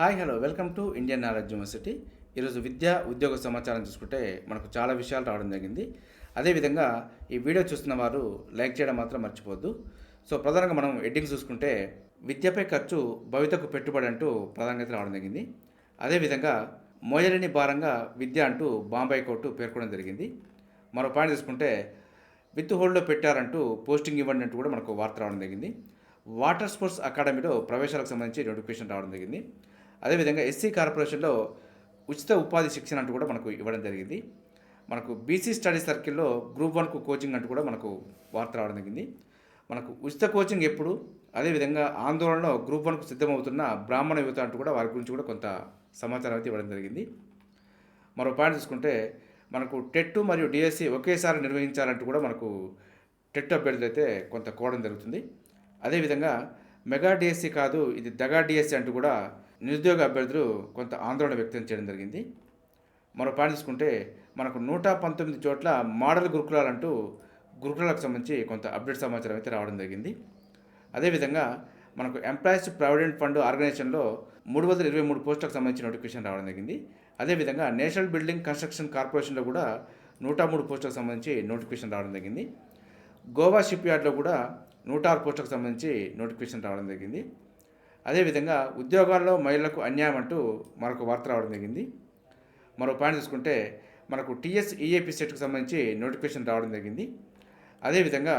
Hi hello. Welcome to Indian knowledge university. ఈరోజు విద్య ఉద్యోగ సమాచారం చూసుకుంటే మనకు చాలా విషయాలు రావడం జరిగింది. అదేవిధంగా ఈ వీడియో చూస్తున్న వారు లైక్ చేయడం మాత్రం మర్చిపోవద్దు. సో ప్రధానంగా మనం ఎడ్డింగ్ చూసుకుంటే విద్యపై ఖర్చు భవితకు పెట్టుబడి అంటూ ప్రధానంగా రావడం జరిగింది. అదేవిధంగా మోయలేని భారంగా విద్య అంటూ బాంబే కోర్టు పేర్కొనడం జరిగింది. మరో పాయింట్ చూసుకుంటే విత్ హోల్డ్లో పెట్టారంటూ పోస్టింగ్ ఇవ్వండి అంటూ కూడా మనకు వార్త రావడం జరిగింది. వాటర్ స్పోర్ట్స్ అకాడమీలో ప్రవేశాలకు సంబంధించి నోటిఫికేషన్ రావడం జరిగింది. అదేవిధంగా ఎస్సీ కార్పొరేషన్లో ఉచిత ఉపాధి శిక్షణ అంటూ కూడా మనకు ఇవ్వడం జరిగింది. మనకు బీసీ స్టడీ సర్కిల్లో గ్రూప్ వన్కు కోచింగ్ అంటూ కూడా మనకు వార్త రావడం జరిగింది. మనకు ఉచిత కోచింగ్ ఎప్పుడు అదేవిధంగా ఆందోళనలో గ్రూప్ వన్కు సిద్ధమవుతున్న బ్రాహ్మణ యువత అంటూ కూడా వారి గురించి కూడా కొంత సమాచారం అయితే ఇవ్వడం జరిగింది. మరో పాయింట్ చూసుకుంటే మనకు టెట్ మరియు డిఎస్సి ఒకేసారి నిర్వహించాలంటూ కూడా మనకు టెట్ అభ్యర్థులు అయితే కొంత కోవడం జరుగుతుంది. అదేవిధంగా మెగా డిఎస్సి కాదు ఇది దగా డిఎస్సి అంటూ కూడా నిరుద్యోగ అభ్యర్థులు కొంత ఆందోళన వ్యక్తం చేయడం జరిగింది. మరో పాయింట్ తీసుకుంటే మనకు నూట పంతొమ్మిది చోట్ల మోడల్ గురుకులాలంటూ గురుకులాలకు సంబంధించి కొంత అప్డేట్ సమాచారం అయితే రావడం జరిగింది. అదేవిధంగా మనకు ఎంప్లాయీస్ ప్రావిడెంట్ ఫండ్ ఆర్గనైజేషన్లో మూడు వందల ఇరవై మూడు పోస్టులకు సంబంధించి నోటిఫికేషన్ రావడం జరిగింది. అదేవిధంగా నేషనల్ బిల్డింగ్ కన్స్ట్రక్షన్ కార్పొరేషన్లో కూడా నూట మూడు పోస్టులకు సంబంధించి నోటిఫికేషన్ రావడం జరిగింది. గోవా షిప్ యార్డ్లో కూడా నూట ఆరు పోస్టులకు సంబంధించి నోటిఫికేషన్ రావడం జరిగింది. అదేవిధంగా ఉద్యోగాల్లో మహిళలకు అన్యాయం అంటూ మరొక వార్త రావడం జరిగింది. మరో పాయింట్ చూసుకుంటే మనకు టీఎస్ ఈఏపీ సెట్కు సంబంధించి నోటిఫికేషన్ రావడం జరిగింది. అదేవిధంగా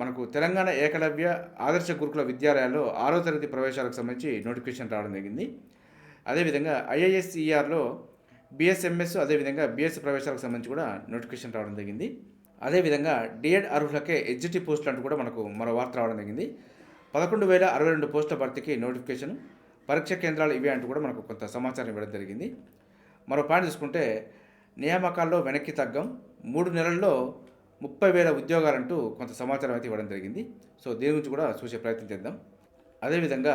మనకు తెలంగాణ ఏకలవ్య ఆదర్శ గురుకుల విద్యాలయాల్లో ఆరో తరగతి ప్రవేశాలకు సంబంధించి నోటిఫికేషన్ రావడం జరిగింది. అదేవిధంగా ఐఐఎస్ఈఆర్లో బిఎస్ఎంఎస్ అదేవిధంగా బిఎస్ ప్రవేశాలకు సంబంధించి కూడా నోటిఫికేషన్ రావడం జరిగింది. అదేవిధంగా డిఎడ్ అర్హులకే ఎగ్జిటి పోస్టులు అంటూ కూడా మనకు మరో వార్త రావడం జరిగింది. పదకొండు వేల అరవై రెండు పోస్టుల భర్తీకి నోటిఫికేషన్ పరీక్ష కేంద్రాలు ఇవే అంటూ కూడా మనకు కొంత సమాచారం ఇవ్వడం జరిగింది. మరో పాయింట్ చూసుకుంటే నియామకాల్లో వెనక్కి తగ్గం మూడు నెలల్లో ముప్పై వేల ఉద్యోగాలంటూ కొంత సమాచారం అయితే ఇవ్వడం జరిగింది. సో దీని గురించి కూడా చూసే ప్రయత్నం చేద్దాం. అదేవిధంగా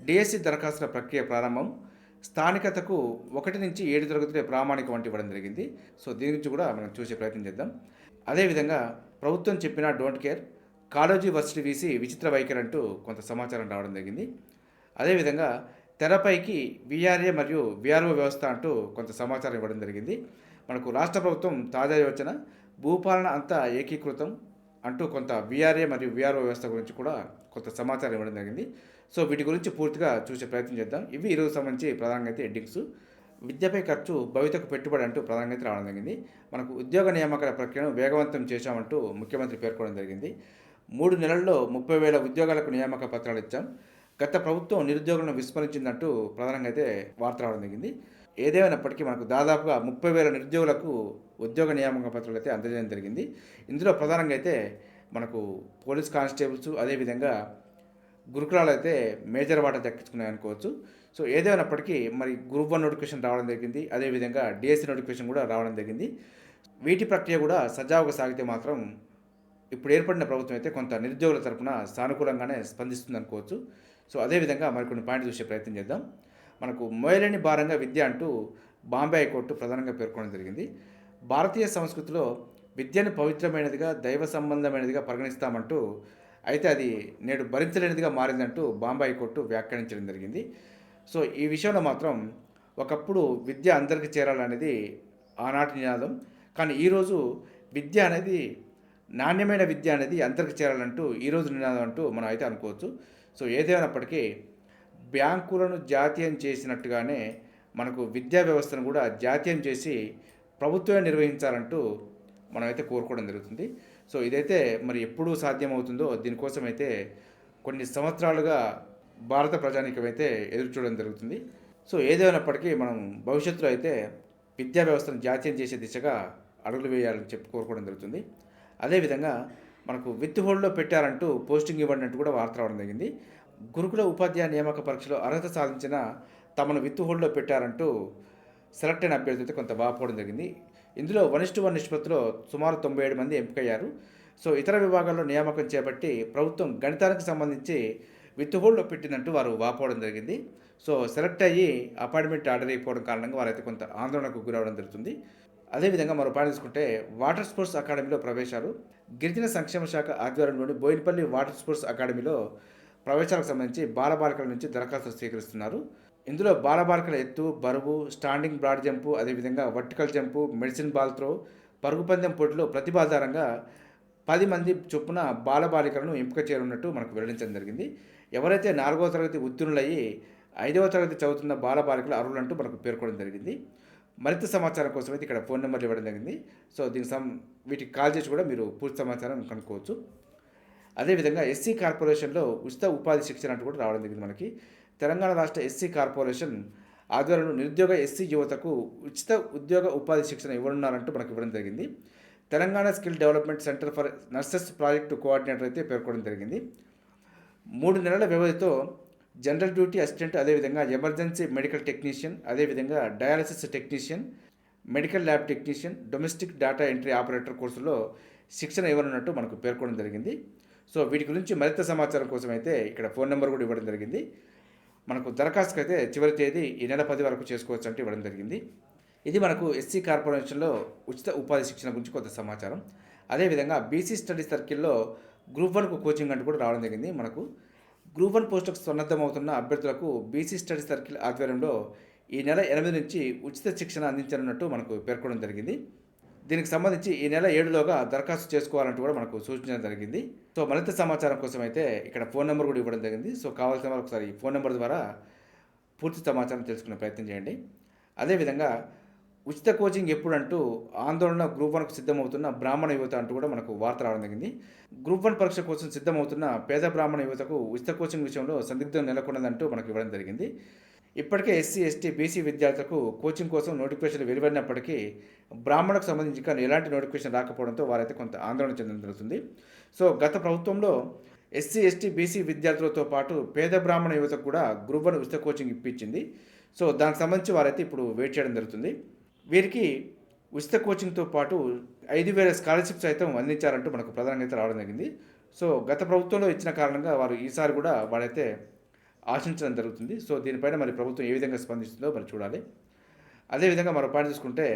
డిఎస్సి దరఖాస్తుల ప్రక్రియ ప్రారంభం స్థానికతకు ఒకటి నుంచి ఏడు తరగతులే ప్రామాణికం వంటి ఇవ్వడం జరిగింది. సో దీని గురించి కూడా మనం చూసే ప్రయత్నం చేద్దాం. అదేవిధంగా ప్రభుత్వం చెప్పిన don't care college varsity VC విచిత్ర వైఖరి అంటూ కొంత సమాచారం రావడం జరిగింది. అదేవిధంగా తెరపైకి విఆర్ఏ మరియు విఆర్ఓ వ్యవస్థ అంటూ కొంత సమాచారం ఇవ్వడం జరిగింది. మనకు రాష్ట్ర ప్రభుత్వం తాజా యోచన భూపాలన అంతా ఏకీకృతం అంటూ కొంత విఆర్ఏ మరియు విఆర్ఓ వ్యవస్థ గురించి కూడా కొంత సమాచారం ఇవ్వడం జరిగింది. సో వీటి గురించి పూర్తిగా చూసే ప్రయత్నం చేద్దాం. ఇవి ఈరోజు సంబంధించి ప్రధానంగా అయితే ఎడ్డింగ్స్ విద్యపై ఖర్చు భవితకు పెట్టుబడి అంటూ ప్రధానంగా అయితే రావడం జరిగింది. మనకు ఉద్యోగ నియామకాల ప్రక్రియను వేగవంతం చేశామంటూ ముఖ్యమంత్రి పేర్కొనడం జరిగింది. మూడు నెలల్లో ముప్పై వేల ఉద్యోగాలకు నియామక పత్రాలు ఇచ్చాం. గత ప్రభుత్వం నిరుద్యోగులను విస్మరించిందంటూ ప్రధానంగా అయితే వార్త రావడం జరిగింది. ఏదేమైనప్పటికీ మనకు దాదాపుగా ముప్పై వేల నిరుద్యోగులకు ఉద్యోగ నియామక పత్రాలు అయితే అందజేయడం జరిగింది. ఇందులో ప్రధానంగా అయితే మనకు పోలీస్ కానిస్టేబుల్స్ అదేవిధంగా గురుకులాలు అయితే మేజర్ వాటా దక్కించుకున్నాయి అనుకోవచ్చు. సో ఏదేమైనప్పటికీ మరి గ్రూప్ వన్ నోటిఫికేషన్ రావడం జరిగింది. అదేవిధంగా డిఎస్సి నోటిఫికేషన్ కూడా రావడం జరిగింది. వీటి ప్రక్రియ కూడా సజావుగా సాగితే మాత్రం ఇప్పుడు ఏర్పడిన ప్రభుత్వం అయితే కొంత నిరుద్యోగుల తరపున సానుకూలంగానే స్పందిస్తుంది అనుకోవచ్చు. సో అదేవిధంగా మరికొన్ని పాయింట్ చూసే ప్రయత్నం చేద్దాం. మనకు మోయలేని భారంగా విద్య అంటూ బాంబే హైకోర్టు ప్రధానంగా పేర్కొనడం జరిగింది. భారతీయ సంస్కృతిలో విద్యను పవిత్రమైనదిగా దైవ సంబంధమైనదిగా పరిగణిస్తామంటూ అయితే అది నేడు భరించలేనిదిగా మారిందంటూ బాంబే హైకోర్టు వ్యాఖ్యానించడం జరిగింది. సో ఈ విషయంలో మాత్రం ఒకప్పుడు విద్య అందరికీ చేరాలనేది ఆనాటి నినాదం. కానీ ఈరోజు విద్య అనేది నాణ్యమైన విద్య అనేది అందరికి చేరాలంటూ ఈరోజు నినాదం అంటూ మనం అయితే అనుకోవచ్చు. సో ఏదేమైనప్పటికీ బ్యాంకులను జాతీయం చేసినట్టుగానే మనకు విద్యా వ్యవస్థను కూడా జాతీయం చేసి ప్రభుత్వమే నిర్వహించాలంటూ మనం అయితే కోరుకోవడం జరుగుతుంది. సో ఇదైతే మరి ఎప్పుడు సాధ్యమవుతుందో దీనికోసం అయితే కొన్ని సంవత్సరాలుగా భారత ప్రజానికం అయితే ఎదురు చూడడం జరుగుతుంది. సో ఏదేమైనప్పటికీ మనం భవిష్యత్తులో అయితే విద్యా వ్యవస్థను జాతీయం చేసే దిశగా అడుగులు వేయాలని చెప్పి కోరుకోవడం జరుగుతుంది. అదేవిధంగా మనకు విత్ హోల్డ్లో పెట్టారంటూ పోస్టింగ్ ఇవ్వండి అంటూ కూడా వార్త రావడం జరిగింది. గురుకుల ఉపాధ్యాయ నియామక పరీక్షలో అర్హత సాధించిన తమను విత్ హోల్డ్లో పెట్టారంటూ సెలెక్ట్ అయిన అభ్యర్థులతో అయితే కొంత బాగుపోవడం జరిగింది. ఇందులో వన్ ఇస్టు వన్ నిష్పత్తిలో సుమారు తొంభై ఏడు మంది ఎంపికయ్యారు. సో ఇతర విభాగాల్లో నియామకం చేపట్టి ప్రభుత్వం గణితానికి సంబంధించి విత్ హోల్డ్లో పెట్టిందంటూ వారు వాపోవడం జరిగింది. సో సెలెక్ట్ అయ్యి అపాయింట్మెంట్ ఆర్డర్ అయిపోవడం కారణంగా వారైతే కొంత ఆందోళనకు గురవడం జరుగుతుంది. అదేవిధంగా మరో పాట తీసుకుంటే వాటర్ స్పోర్ట్స్ అకాడమీలో ప్రవేశాలు గిరిజన సంక్షేమ శాఖ ఆధ్వర్యంలోని బోయినపల్లి వాటర్ స్పోర్ట్స్ అకాడమీలో ప్రవేశాలకు సంబంధించి బాలబాలికల నుంచి దరఖాస్తులు స్వీకరిస్తున్నారు. ఇందులో బాలబాలికల ఎత్తు బరువు స్టాండింగ్ బ్రాడ్ జంపు అదేవిధంగా vertical jump medicine ball throw పరుగు పందెం పోటీలో ప్రతిభాధారంగా పది మంది చొప్పున బాలబాలికలను ఎంపిక చేయనున్నట్టు మనకు వెల్లడించడం జరిగింది. ఎవరైతే నాలుగవ తరగతి ఉత్తీర్ణులయ్యి ఐదవ తరగతి చదువుతున్న బాలబాలికలు అర్హులంటూ మనకు పేర్కొనడం జరిగింది. మరింత సమాచారం కోసం అయితే ఇక్కడ ఫోన్ నెంబర్లు ఇవ్వడం జరిగింది. సో దీనికి సం వీటికి కాల్ చేసి కూడా మీరు పూర్తి సమాచారం కనుక్కోవచ్చు. అదేవిధంగా ఎస్సీ కార్పొరేషన్లో ఉచిత ఉపాధి శిక్షణ అంటూ కూడా రావడం జరిగింది మనకి. తెలంగాణ రాష్ట్ర ఎస్సీ కార్పొరేషన్ ఆధ్వర్యంలో నిరుద్యోగ ఎస్సీ యువతకు ఉచిత ఉద్యోగ ఉపాధి శిక్షణ ఇవ్వనున్నారంటూ మనకు ఇవ్వడం జరిగింది. Telangana skill development centre for nurses project coordinator అయితే పేర్కొనడం జరిగింది. మూడు నెలల వ్యవధితో జనరల్ డ్యూటీ అసిస్టెంట్ అదేవిధంగా ఎమర్జెన్సీ మెడికల్ టెక్నీషియన్ అదేవిధంగా dialysis technician medical lab technician domestic data entry operator కోర్సులో శిక్షణ ఇవ్వనున్నట్టు మనకు పేర్కొనడం జరిగింది. సో వీటి గురించి మరింత సమాచారం కోసం అయితే ఇక్కడ ఫోన్ నెంబర్ కూడా ఇవ్వడం జరిగింది. మనకు దరఖాస్తుకు అయితే చివరి తేదీ ఈ నెల పది వరకు చేసుకోవచ్చు అంటే ఇవ్వడం జరిగింది. ఇది మనకు ఎస్సీ కార్పొరేషన్లో ఉచిత ఉపాధి శిక్షణ గురించి కొంత సమాచారం. అదేవిధంగా బీసీ స్టడీ సర్కిల్లో గ్రూప్ వన్కు కోచింగ్ అంటూ కూడా రావడం జరిగింది మనకు. గ్రూప్ వన్ పోస్టులకు సన్నద్ధమవుతున్న అభ్యర్థులకు బీసీ స్టడీ సర్కిల్ ఆధ్వర్యంలో ఈ నెల ఎనిమిది నుంచి ఉచిత శిక్షణ అందించనున్నట్టు మనకు పేర్కొనడం జరిగింది. దీనికి సంబంధించి ఈ నెల ఏడులోగా దరఖాస్తు చేసుకోవాలంటూ కూడా మనకు సూచించడం జరిగింది. సో మరింత సమాచారం కోసం అయితే ఇక్కడ ఫోన్ నెంబర్ కూడా ఇవ్వడం జరిగింది. సో కావాల్సిన వారు ఒకసారి ఫోన్ నెంబర్ ద్వారా పూర్తి సమాచారం తెలుసుకునే ప్రయత్నం చేయండి. అదేవిధంగా ఉచిత కోచింగ్ ఎప్పుడంటూ ఆందోళన గ్రూప్ వన్కు సిద్ధమవుతున్న బ్రాహ్మణ యువత అంటూ కూడా మనకు వార్త రావడం జరిగింది. గ్రూప్ వన్ పరీక్ష కోసం సిద్ధమవుతున్న పేద బ్రాహ్మణ యువతకు ఉచిత కోచింగ్ విషయంలో సందిగ్ధం నెలకొన్నదంటూ మనకు ఇవ్వడం జరిగింది. ఇప్పటికే ఎస్సీ ఎస్టీ బీసీ విద్యార్థులకు కోచింగ్ కోసం నోటిఫికేషన్ వెలువడినప్పటికీ బ్రాహ్మణకు సంబంధించి కానీ ఎలాంటి నోటిఫికేషన్ రాకపోవడంతో వారైతే కొంత ఆందోళన చెందడం జరుగుతుంది. సో గత ప్రభుత్వంలో ఎస్సీ ఎస్టీ బీసీ విద్యార్థులతో పాటు పేద బ్రాహ్మణ యువతకు కూడా గ్రూప్ వన్ ఉచిత కోచింగ్ ఇప్పించింది. సో దానికి సంబంధించి వారైతే ఇప్పుడు వెయిట్ చేయడం జరుగుతుంది. వీరికి ఉచిత కోచింగ్తో పాటు ఐదు వేల స్కాలర్షిప్ సైతం అందించారంటూ మనకు ప్రధానంగా అయితే రావడం జరిగింది. సో గత ప్రభుత్వంలో ఇచ్చిన కారణంగా వారు ఈసారి కూడా వారైతే ఆశించడం జరుగుతుంది. సో దీనిపైన మరి ప్రభుత్వం ఏ విధంగా స్పందిస్తుందో మరి చూడాలి. అదేవిధంగా మరో పాయింట్ చూసుకుంటే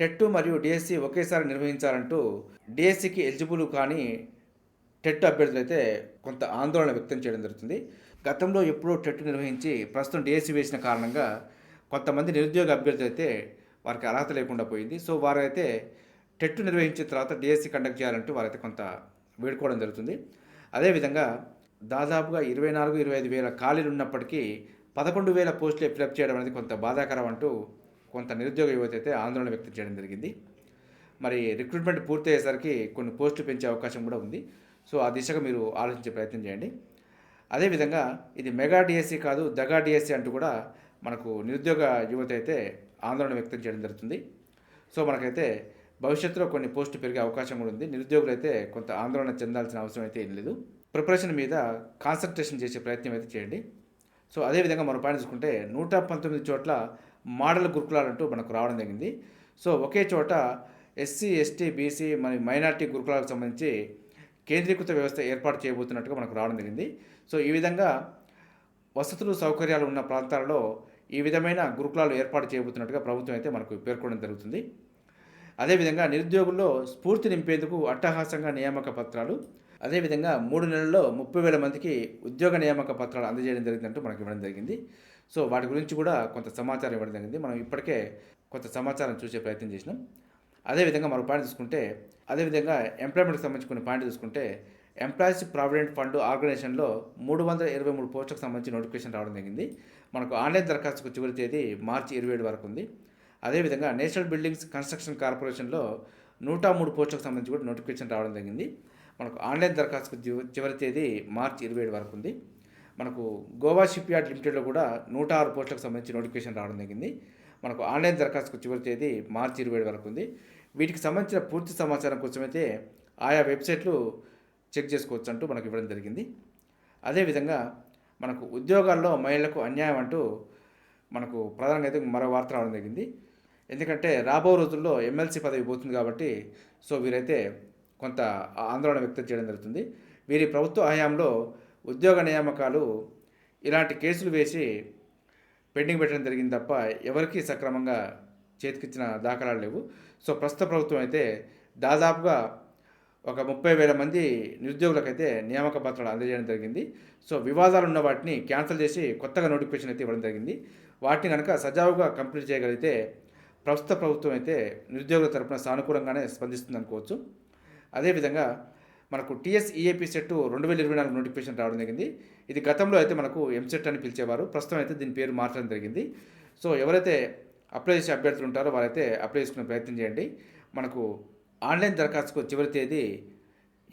టెట్ మరియు డిఎస్సి ఒకేసారి నిర్వహించాలంటూ డిఎస్సికి ఎలిజిబుల్ కానీ టెట్ అభ్యర్థులు అయితే కొంత ఆందోళన వ్యక్తం చేయడం జరుగుతుంది. గతంలో ఎప్పుడో టెట్ నిర్వహించి ప్రస్తుతం డిఎస్సి వేసిన కారణంగా కొంతమంది నిరుద్యోగ అభ్యర్థులు అయితే వారికి అర్హత లేకుండా పోయింది. సో వారైతే టెట్ నిర్వహించిన తర్వాత డిఎస్సి కండక్ట్ చేయాలంటూ వారైతే కొంత వేడుకోవడం జరుగుతుంది. అదేవిధంగా దాదాపుగా ఇరవై నాలుగు ఇరవై ఐదు వేల ఖాళీలు ఉన్నప్పటికీ పదకొండు వేల పోస్టులు ఫిలప్ చేయడం అనేది కొంత బాధాకరం అంటూ కొంత నిరుద్యోగ యువత అయితే ఆందోళన వ్యక్తం చేయడం జరిగింది. మరి రిక్రూట్మెంట్ పూర్తి అయ్యేసరికి కొన్ని పోస్టులు పెంచే అవకాశం కూడా ఉంది. సో ఆ దిశగా మీరు ఆలోచించే ప్రయత్నం చేయండి. అదేవిధంగా ఇది మెగా డిఎస్సి కాదు దగా డిఎస్సి అంటూ కూడా మనకు నిరుద్యోగ యువత అయితే ఆందోళన వ్యక్తం చేయడం జరుగుతుంది. సో మనకైతే భవిష్యత్తులో కొన్ని పోస్టులు పెరిగే అవకాశం కూడా ఉంది. నిరుద్యోగులు అయితే కొంత ఆందోళన చెందాల్సిన అవసరం అయితే ఏం లేదు. ప్రిపరేషన్ మీద కాన్సన్ట్రేషన్ చేసే ప్రయత్నం అయితే చేయండి. సో అదేవిధంగా మనం పాయింట్ చూసుకుంటే నూట పంతొమ్మిది చోట్ల మోడల్ గురుకులాలు అంటూ మనకు రావడం జరిగింది. సో ఒకే చోట ఎస్సీ ఎస్టీ బీసీ మన మైనార్టీ గురుకులాలకు సంబంధించి కేంద్రీకృత వ్యవస్థ ఏర్పాటు చేయబోతున్నట్టుగా మనకు రావడం జరిగింది. సో ఈ విధంగా వసతులు సౌకర్యాలు ఉన్న ప్రాంతాలలో ఈ విధమైన గురుకులాలు ఏర్పాటు చేయబోతున్నట్టుగా ప్రభుత్వం అయితే మనకు పేర్కొనడం జరుగుతుంది. అదేవిధంగా నిరుద్యోగుల్లో స్ఫూర్తి నింపేందుకు అట్టహాసంగా నియామక పత్రాలు అదేవిధంగా మూడు నెలల్లో ముప్పై వేల మందికి ఉద్యోగ నియామక పత్రాలు అందజేయడం జరిగిందంటూ మనకి ఇవ్వడం జరిగింది. సో వాటి గురించి కూడా కొంత సమాచారం ఇవ్వడం జరిగింది. మనం ఇప్పటికే కొంత సమాచారం చూసే ప్రయత్నం చేసినాం. అదేవిధంగా మరో పాయింట్ చూసుకుంటే అదేవిధంగా ఎంప్లాయ్మెంట్కి సంబంధించి కొన్ని పాయింట్ చూసుకుంటే ఎంప్లాయీస్ ప్రావిడెంట్ ఫండ్ ఆర్గనైజేషన్లో మూడు వందల ఇరవై మూడు పోస్టులకు సంబంధించి నోటిఫికేషన్ రావడం జరిగింది. మనకు ఆన్లైన్ దరఖాస్తుకు చివరి తేదీ మార్చి ఇరవై ఏడు వరకు ఉంది. అదేవిధంగా నేషనల్ బిల్డింగ్స్ కన్స్ట్రక్షన్ కార్పొరేషన్లో నూట మూడు పోస్టులకు సంబంధించి కూడా నోటిఫికేషన్ రావడం జరిగింది. మనకు ఆన్లైన్ దరఖాస్తుకు చివరి తేదీ మార్చి ఇరవై ఏడు వరకు ఉంది. మనకు గోవా షిప్ యార్డ్ లిమిటెడ్లో కూడా నూట ఆరు పోస్టులకు సంబంధించి నోటిఫికేషన్ రావడం జరిగింది. మనకు ఆన్లైన్ దరఖాస్తుకు చివరి తేదీ మార్చి ఇరవై ఏడు వరకు ఉంది. వీటికి సంబంధించిన పూర్తి సమాచారం కోసమైతే ఆయా వెబ్సైట్లు చెక్ చేసుకోవచ్చు అంటూ మనకు ఇవ్వడం జరిగింది. అదేవిధంగా మనకు ఉద్యోగాల్లో మహిళలకు అన్యాయం అంటూ మనకు ప్రధానంగా అయితే మరో వార్త రావడం జరిగింది. ఎందుకంటే రాబో రోజుల్లో ఎమ్మెల్సీ పదవి పోతుంది కాబట్టి సో వీరైతే కొంత ఆందోళన వ్యక్తం చేయడం జరుగుతుంది. వీరి ప్రభుత్వ హయాంలో ఉద్యోగ నియామకాలు ఇలాంటి కేసులు వేసి పెండింగ్ పెట్టడం జరిగింది తప్ప ఎవరికీ సక్రమంగా చేతికిచ్చిన దాఖలాలు లేవు. సో ప్రస్తుత ప్రభుత్వం అయితే దాదాపుగా ఒక ముప్పై వేల మంది నిరుద్యోగులకైతే నియామక పత్రాలు అందజేయడం జరిగింది. సో వివాదాలు ఉన్న వాటిని క్యాన్సిల్ చేసి కొత్తగా నోటిఫికేషన్ అయితే ఇవ్వడం జరిగింది. వాటిని కనుక సజావుగా కంప్లీట్ చేయగలిగితే ప్రస్తుత ప్రభుత్వం అయితే నిరుద్యోగుల తరపున సానుకూలంగానే స్పందిస్తుంది అనుకోవచ్చు. అదేవిధంగా మనకు టీఎస్ ఈఏపీ సెట్ రెండు వేల ఇరవై నాలుగు నోటిఫికేషన్ రావడం జరిగింది. ఇది గతంలో అయితే మనకు ఎంసెట్ అని పిలిచేవారు. ప్రస్తుతం అయితే దీని పేరు మార్చడం జరిగింది. సో ఎవరైతే అప్లై చేసే అభ్యర్థులు ఉంటారో వారైతే అప్లై చేసుకునే ప్రయత్నం చేయండి. మనకు ఆన్లైన్ దరఖాస్తుకు చివరి తేదీ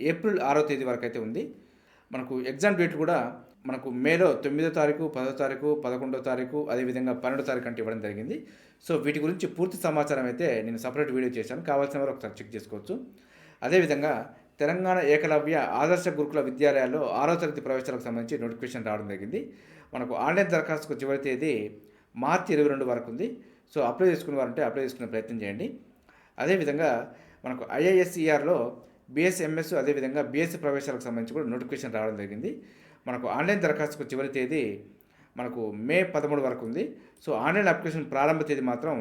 ఏప్రిల్ ఆరో తేదీ వరకు అయితే ఉంది. మనకు ఎగ్జామ్ డేట్ కూడా మనకు మేలో తొమ్మిదో తారీఖు పదో తారీఖు పదకొండో తారీఖు అదేవిధంగా పన్నెండో తారీఖు అంటే ఇవ్వడం జరిగింది. సో వీటి గురించి పూర్తి సమాచారం అయితే నేను సపరేట్ వీడియో చేశాను. కావాల్సిన వారు ఒకసారి చెక్ చేసుకోవచ్చు. అదేవిధంగా తెలంగాణ ఏకలవ్య ఆదర్శ గురుకుల విద్యాలయాల్లో ఆరో తరగతి ప్రవేశాలకు సంబంధించి నోటిఫికేషన్ రావడం జరిగింది. మనకు ఆన్లైన్ దరఖాస్తుకు చివరి తేదీ మార్చి ఇరవై రెండు వరకు ఉంది. సో అప్లై చేసుకునే వారంటే అప్లై చేసుకునే ప్రయత్నం చేయండి. అదేవిధంగా మనకు ఐఐఎస్ఈఆర్లో బిఎస్ఎంఎస్ అదేవిధంగా బీఎస్సీ ప్రవేశాలకు సంబంధించి కూడా నోటిఫికేషన్ రావడం జరిగింది. మనకు ఆన్లైన్ దరఖాస్తుకు చివరి తేదీ మనకు మే పదమూడు వరకు ఉంది. సో ఆన్లైన్ అప్లికేషన్ ప్రారంభ తేదీ మాత్రం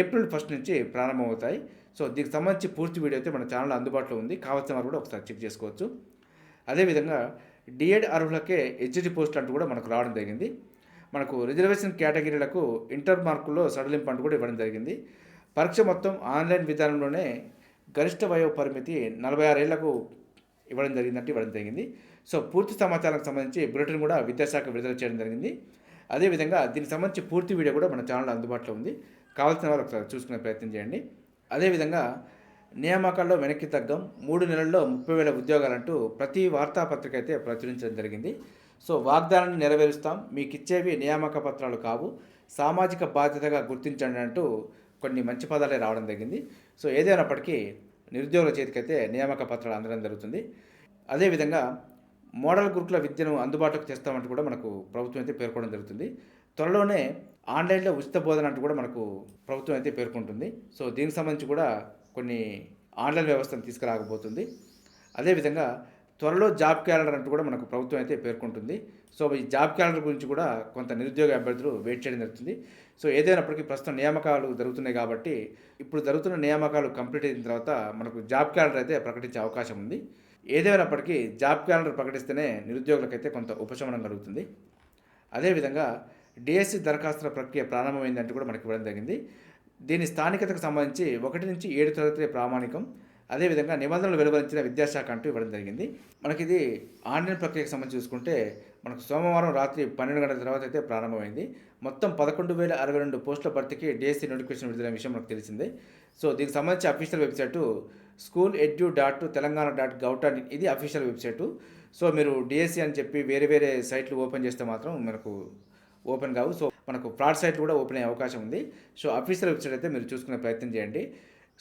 ఏప్రిల్ ఫస్ట్ నుంచి ప్రారంభమవుతాయి. సో దీనికి సంబంధించి పూర్తి వీడియో అయితే మన ఛానల్ అందుబాటులో ఉంది. కావాల్సిన వారు కూడా ఒకసారి చెక్ చేసుకోవచ్చు. అదేవిధంగా డిఎడ్ అర్హులకే హెచ్డి పోస్ట్ అంటూ కూడా మనకు రావడం జరిగింది. మనకు రిజర్వేషన్ కేటగిరీలకు ఇంటర్ మార్కుల్లో సడలింపు అంటూ కూడా ఇవ్వడం జరిగింది. పరీక్ష మొత్తం ఆన్లైన్ విధానంలోనే గరిష్ట వయో పరిమితి నలభై ఆరు ఏళ్ళకు ఇవ్వడం జరిగిందంటే ఇవ్వడం జరిగింది. సో పూర్తి సమాచారానికి సంబంధించి బులెటిన్ కూడా విద్యాశాఖ విడుదల చేయడం జరిగింది. అదేవిధంగా దీనికి సంబంధించి పూర్తి వీడియో కూడా మన ఛానల్లో అందుబాటులో ఉంది. కావాల్సిన వారు ఒకసారి చూసుకునే ప్రయత్నం చేయండి. అదేవిధంగా నియామకాల్లో వెనక్కి తగ్గం మూడు నెలల్లో ముప్పై వేల ఉద్యోగాలంటూ ప్రతి వార్తాపత్రిక అయితే ప్రచురించడం జరిగింది. సో వాగ్దానాన్ని నెరవేరుస్తాం. మీకు ఇచ్చేవి నియామక పత్రాలు కావు. సామాజిక బాధ్యతగా గుర్తించండి అంటూ కొన్ని మంచి పదాలే రావడం జరిగింది. సో ఏదైనప్పటికీ నిరుద్యోగుల చేతికైతే నియామక పత్రాలు అందడం జరుగుతుంది. అదేవిధంగా మోడల్ గురుకుల విద్యను అందుబాటులోకి తెస్తామంటూ కూడా మనకు ప్రభుత్వం అయితే పేర్కొనడం జరుగుతుంది. త్వరలోనే ఆన్లైన్లో ఉచిత బోధన అంటూ కూడా మనకు ప్రభుత్వం అయితే పేర్కొంటుంది. సో దీనికి సంబంధించి కూడా కొన్ని ఆన్లైన్ వ్యవస్థను తీసుకురాకపోతుంది. అదేవిధంగా త్వరలో జాబ్ క్యాలెండర్ అంటూ కూడా మనకు ప్రభుత్వం అయితే పేర్కొంటుంది. సో ఈ జాబ్ క్యాలెండర్ గురించి కూడా కొంత నిరుద్యోగ అభ్యర్థులు వెయిట్ చేయడం జరుగుతుంది. సో ఏదైనప్పటికీ ప్రస్తుతం నియామకాలు జరుగుతున్నాయి కాబట్టి ఇప్పుడు జరుగుతున్న నియామకాలు కంప్లీట్ అయిన తర్వాత మనకు జాబ్ క్యాలెండర్ అయితే ప్రకటించే అవకాశం ఉంది. ఏదేమైనప్పటికీ జాబ్ క్యాలెండర్ ప్రకటిస్తేనే నిరుద్యోగులకైతే కొంత ఉపశమనం కలుగుతుంది. అదేవిధంగా డిఎస్సి దరఖాస్తుల ప్రక్రియ ప్రారంభమైందంటూ కూడా మనకి ఇవ్వడం జరిగింది. దీని స్థానికతకు సంబంధించి ఒకటి నుంచి ఏడు తరగతి ప్రామాణికం. అదేవిధంగా నిబంధనలు వెలువరించిన విద్యాశాఖ అంటూ ఇవ్వడం జరిగింది. మనకి ఇది ఆన్లైన్ ప్రక్రియకు సంబంధించి చూసుకుంటే మనకు సోమవారం రాత్రి పన్నెండు గంటల తర్వాత అయితే ప్రారంభమైంది. మొత్తం పదకొండు వేల అరవై రెండు పోస్టుల భర్తీకి డిఎస్సీ నోటిఫికేషన్ విడుదల విషయం మనకు తెలిసిందే. సో దీనికి సంబంధించి official website school edu dot Telangana dot gov dot in ఇది అఫీషియల్ వెబ్సైటు. సో మీరు డిఎస్సీ అని చెప్పి వేరే వేరే సైట్లు ఓపెన్ చేస్తే మాత్రం మనకు ఓపెన్ కావు. సో మనకు ఫ్రాడ్ సైట్లు కూడా ఓపెన్ అయ్యే అవకాశం ఉంది. సో అఫీషియల్ వెబ్సైట్ అయితే మీరు చూసుకునే ప్రయత్నం చేయండి.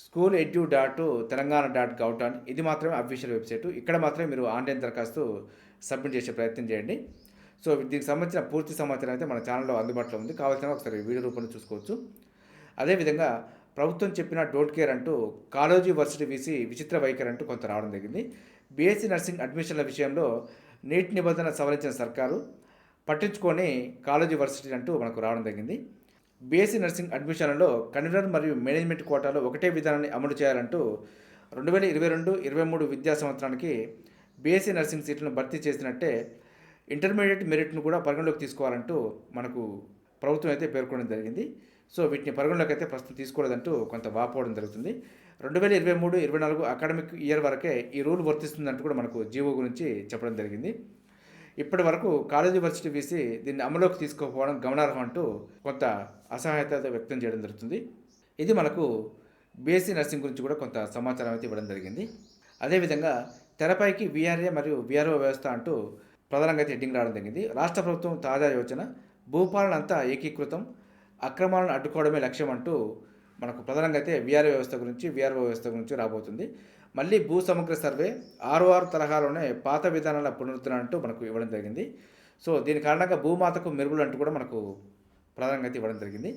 School edu dot Telangana dot gov dot ఇది మాత్రమే అఫీషియల్ వెబ్సైట్. ఇక్కడ మాత్రమే మీరు ఆన్లైన్ దరఖాస్తు సబ్మిట్ చేసే ప్రయత్నం చేయండి. సో దీనికి సంబంధించిన పూర్తి సమాచారం అయితే మన ఛానల్లో అందుబాటులో ఉంది. కావాల్సిన ఒకసారి వీడియో రూపంలో చూసుకోవచ్చు. అదేవిధంగా ప్రభుత్వం చెప్పిన డోంట్ కేర్ అంటూ కాలేజీ వర్సిటీ వీసీ విచిత్ర వైఖరి అంటూ కొంత రావడం జరిగింది. బీఎస్సీ నర్సింగ్ అడ్మిషన్ల విషయంలో నీట్ నిబంధన సవరించిన సర్కారు పట్టించుకొని కాలేజీ వర్సిటీ అంటూ మనకు రావడం జరిగింది. బీఎస్సీ నర్సింగ్ అడ్మిషన్లలో కన్వీనర్ మరియు మేనేజ్మెంట్ కోటాలో ఒకటే విధానాన్ని అమలు చేయాలంటూ రెండు వేల ఇరవై రెండు ఇరవై మూడు విద్యా సంవత్సరానికి బీఎస్సీ నర్సింగ్ సీట్లను భర్తీ చేసినట్టే ఇంటర్మీడియట్ మెరిట్ను కూడా పరిగణలోకి తీసుకోవాలంటూ మనకు ప్రభుత్వం అయితే పేర్కొనడం జరిగింది. సో వీటిని పరిగణలోకి అయితే ప్రస్తుతం తీసుకోలేదంటూ కొంత వాపోవడం జరుగుతుంది. రెండు వేల ఇరవై మూడు ఇరవై నాలుగు అకాడమిక్ ఇయర్ వరకే ఈ రూల్ వర్తిస్తుందంటూ కూడా మనకు జీవో గురించి చెప్పడం జరిగింది. ఇప్పటి వరకు కాలేజీ వర్సిటీ వీసి దీన్ని అమలులోకి తీసుకోకపోవడం గమనార్హం అంటూ కొంత అసహాయత వ్యక్తం చేయడం జరుగుతుంది. ఇది మనకు బీఎస్సీ నర్సింగ్ గురించి కూడా కొంత సమాచారం అయితే ఇవ్వడం జరిగింది. అదేవిధంగా తెరపైకి వీఆర్ఏ మరియు వీఆర్ఓ వ్యవస్థ అంటూ ప్రధానంగా అయితే హెడ్డింగ్ రావడం జరిగింది. రాష్ట్ర ప్రభుత్వం తాజా యోచన భూపాలన అంతా ఏకీకృతం అక్రమాలను అడ్డుకోవడమే లక్ష్యం అంటూ మనకు ప్రధానంగా అయితే వీఆర్ఏ వ్యవస్థ గురించి వీఆర్ఓ వ్యవస్థ గురించి రాబోతుంది. మళ్ళీ భూ సమగ్ర సర్వే ఆరు ఆరు తరహాలోనే పాత విధానాల పునరుద్ధరణ అంటూ మనకు ఇవ్వడం జరిగింది. సో దీని కారణంగా భూమాతకు మెరుగులు అంటూ కూడా మనకు ప్రధానంగా అయితే ఇవ్వడం జరిగింది.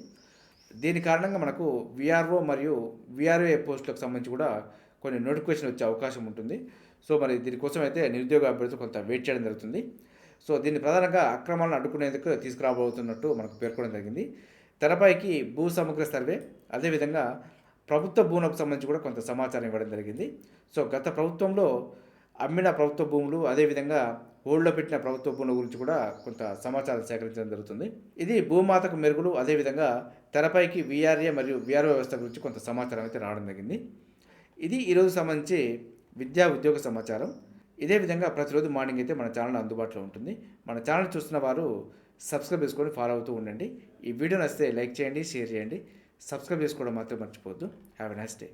దీని కారణంగా మనకు విఆర్ఓ మరియు విఆర్ఏ పోస్టులకు సంబంధించి కూడా కొన్ని నోటిఫికేషన్ వచ్చే అవకాశం ఉంటుంది. సో మరి దీనికోసం అయితే నిరుద్యోగ అభ్యర్థులు కొంత వెయిట్ చేయడం జరుగుతుంది. సో దీన్ని ప్రధానంగా అక్రమాలను అడ్డుకునేందుకు తీసుకురాబోతున్నట్టు మనకు పేర్కొనడం జరిగింది. తెరపైకి భూ సమగ్ర సర్వే అదేవిధంగా ప్రభుత్వ భూములకు సంబంధించి కూడా కొంత సమాచారం ఇవ్వడం జరిగింది. సో గత ప్రభుత్వంలో అమ్మిన ప్రభుత్వ భూములు అదేవిధంగా హోల్డ్లో పెట్టిన ప్రభుత్వ భూముల గురించి కూడా కొంత సమాచారం సేకరించడం జరుగుతుంది. ఇది భూమాతకు మెరుగులు అదేవిధంగా తెరపైకి విఆర్ఏ మరియు విఆర్ఓ వ్యవస్థ గురించి కొంత సమాచారం అయితే రావడం జరిగింది. ఇది ఈరోజు సంబంధించి విద్యా ఉద్యోగ సమాచారం. ఇదే విధంగా ప్రతిరోజు మార్నింగ్ అయితే మన ఛానల్ అందుబాటులో ఉంటుంది. మన ఛానల్ చూస్తున్న వారు సబ్స్క్రైబ్ చేసుకొని ఫాలో అవుతూ ఉండండి. ఈ వీడియో నచ్చితే లైక్ చేయండి షేర్ చేయండి. సబ్స్క్రైబ్ చేసుకోవడం మాత్రం మర్చిపోవద్దు. Have a nice day